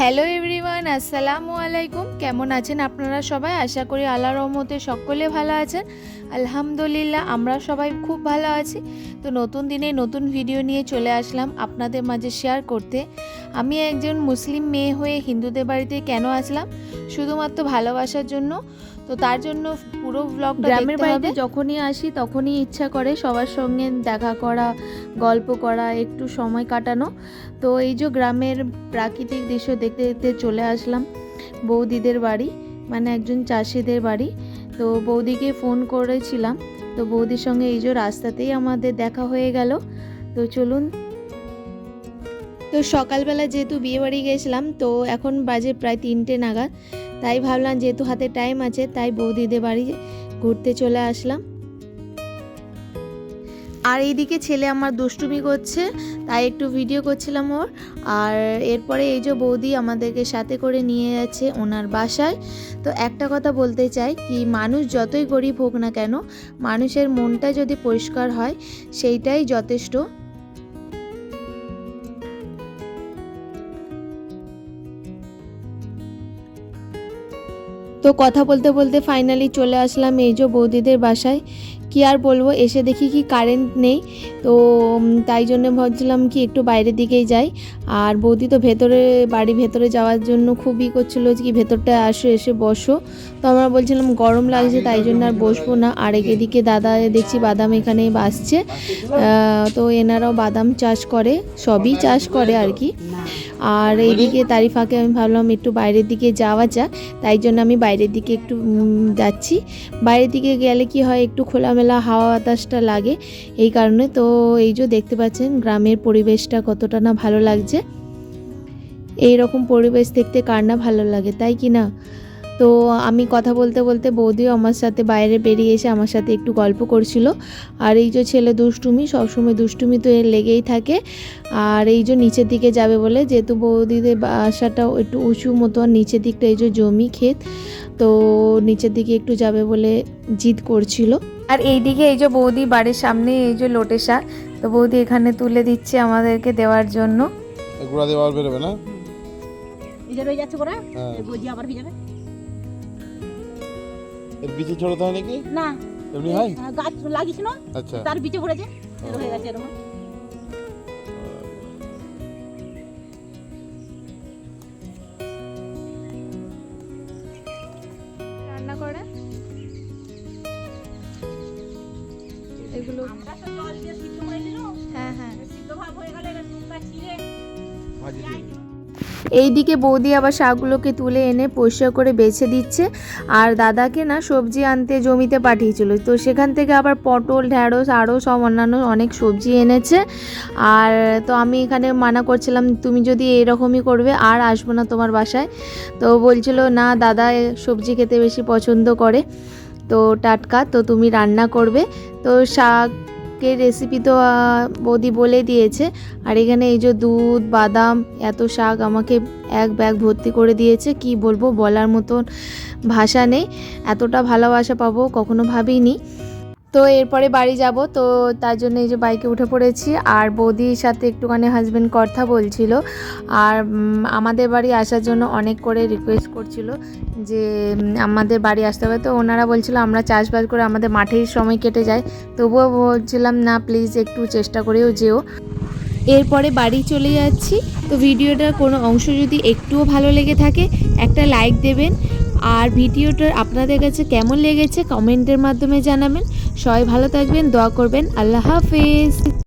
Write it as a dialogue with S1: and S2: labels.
S1: Hello everyone আসসালামু আলাইকুম কেমন আছেন আপনারা সবাই? আশা করি আল্লাহ রহমতে সকলে ভালো আছেন। আলহামদুলিল্লাহ, আমরা সবাই খুব ভালো আছি। তো নতুন দিনে নতুন ভিডিও নিয়ে চলে আসলাম আপনাদের মাঝে শেয়ার করতে। আমি একজন মুসলিম মেয়ে হয়ে হিন্দুদের বাড়িতে কেন আসলাম? শুধুমাত্র ভালোবাসার জন্য। তো তার জন্য পুরো ব্লগটা
S2: গ্রামের বাড়িতে যখনই আসি তখনই ইচ্ছা করে সবার সঙ্গে দেখা করা গল্প করা একটু সময় কাটানো। তো এই যে গ্রামের প্রাকৃতিক দৃশ্য দেখতে দেখতে চলে আসলাম। বৌদিদের বাড়ি মানে একজন চাষিদের বাড়ি। তো বৌদিকে ফোন করেছিলাম। তো বৌদির সঙ্গে এই যে রাস্তাতেই আমাদের দেখা হয়ে গেল। তো চলুন তো সকালবেলা যেহেতু বিয়ে বাড়ি গেছিলাম, তো এখন বাজে প্রায় তিনটে নাগাদ। তাই ভাবলাম যেহেতু হাতে টাইম আছে, তাই বৌদিদের বাড়ি ঘুরতে চলে আসলাম। আর এইদিকে ছেলে আমার দুষ্টুমি করছে, তাই একটু ভিডিও করছিলাম ওর। আর এরপরে এই যে বৌদি আমাদেরকে সাথে করে নিয়ে যাচ্ছে ওনার বাসায়। তো একটা কথা বলতে চাই কি, মানুষ যতই গরিব হোক না কেন, মানুষের মনটা যদি পরিষ্কার হয়, সেইটাই যথেষ্ট। তো কথা বলতে বলতে ফাইনালি চলে আসলাম এই যে বৌদিদের বাসায়। কি আর বলব, এসে দেখি কি কারেন্ট নেই। তো তাই জন্য ভাবছিলাম কি একটু বাইরের দিকেই যাই। আর বৌদি তো ভেতরে, বাড়ি ভেতরে যাওয়ার জন্য খুবই করছিল কি ভেতরটা আসো, এসে বসো। তো আমরা বলছিলাম গরম লাগছে, তাই জন্য আর বসবো না। আর এদিকে দাদা, দেখছি বাদাম এখানে বাসছে। তো এনারাও বাদাম চাষ করে, সবই চাষ করে আর কি। আর এইদিকে তারিফাকে ফাঁকে আমি ভাবলাম একটু বাইরের দিকে যাওয়া যাক তাই জন্য আমি বাইরের দিকে একটু যাচ্ছি। বাইরের দিকে গেলে কি হয় একটু খোলামেলা হাওয়া বাতাসটা লাগে এই কারণে। তো এই যে দেখতে পাচ্ছেন গ্রামের পরিবেশটা কতটা না ভালো লাগছে। এইরকম পরিবেশ দেখতে কার না ভালো লাগে তাই কি না? তো আমি কথা বলতে বলতে বৌদিও আমার সাথে বাইরে বেরিয়ে এসে আমার সাথে একটু গল্প করছিল। আর এই যে ছেলে দুষ্টুমি সবসময় দুষ্টুমি তো এর লেগেই থাকে। আর এই যে নিচের দিকে যাবে বলে যেহেতু বৌদিদের বাসাটাও একটু উঁচু মতো আর নিচের দিকটা এই যে জমি ক্ষেত তো নিচের দিকে একটু যাবে বলে জিদ করছিল।
S1: আর এইদিকে এই যে বৌদি বাড়ির সামনে এই যে লোটে শাক তো বৌদি এখানে তুলে দিচ্ছে আমাদেরকে দেওয়ার জন্য।
S3: গুঁড়া আবার বেরোবে না?
S4: ভিজে রয়ে যাচ্ছে করে
S3: হ্যাঁ।
S4: গজি আবার ভিজাবে।
S3: এর বিচি ছড়াতে হয় নাকি?
S4: না।
S3: এমনি হয়?
S4: গাছ লাগিস না?
S3: আচ্ছা।
S4: তার বিচে পড়েছে। এরকম হয়ে গেছে এরকম।
S1: রান্না করে? এগুলো
S4: আমরা তো জল দিয়ে সিদ্ধ করে নিল
S1: হ্যাঁ হ্যাঁ।
S4: সিদ্ধ ভাব হয়ে গেলে নুনটা ছিঁড়ে
S3: ভাজি দিয়ে
S2: এইদিকে বৌদি আবার শাকগুলোকে তুলে এনে পরিষ্কার করে বেছে দিচ্ছে। আর দাদাকে না সবজি আনতে জমিতে পাঠিয়েছিল। তো সেখান থেকে আবার পটল, ঢ্যাঁড়স, আরও সব অন্যান্য অনেক সবজি এনেছে। আর তো আমি এখানে মানা করছিলাম, তুমি যদি এরকমই করবে, আর আসব না তোমার বাসায়। তো বলছিল, না, দাদা সবজি খেতে বেশি পছন্দ করে। তো টাটকা, তো তুমি রান্না করবে। তো শাকের রেসিপি তো বৌদি বলে দিয়েছে। আর এখানে এই যে দুধ, বাদাম, এত শাক আমাকে এক ব্যাগ ভর্তি করে দিয়েছে। কি বলব, বলার মতন ভাষা নেই। এতটা ভালোবাসা পাবো কখনো ভাবিনি। তো এরপরে বাড়ি যাব। তো তার জন্য এই যে বাইকে উঠে পড়েছি। আর বৌদির সাথে একটুখানি হাজব্যান্ড কথা বলছিল। আর আমাদের বাড়ি আসার জন্য অনেক করে রিকোয়েস্ট করছিল যে আমাদের বাড়ি আসতে হবে। তো ওনারা বলছিল আমরা চাষবাস করে আমাদের মাঠেই সময় কেটে যায়। তবুও বলছিলাম, না প্লিজ একটু চেষ্টা করেও যেও। এরপরে বাড়ি চলে যাচ্ছি। তো ভিডিওটার কোনো অংশ যদি একটুও ভালো লেগে থাকে, একটা লাইক দেবেন। আর ভিডিওটা আপনাদের কাছে কেমন লেগেছে কমেন্টের মাধ্যমে জানাবেন। সবাই ভালো থাকবেন, দোয়া করবেন। আল্লাহ হাফেজ।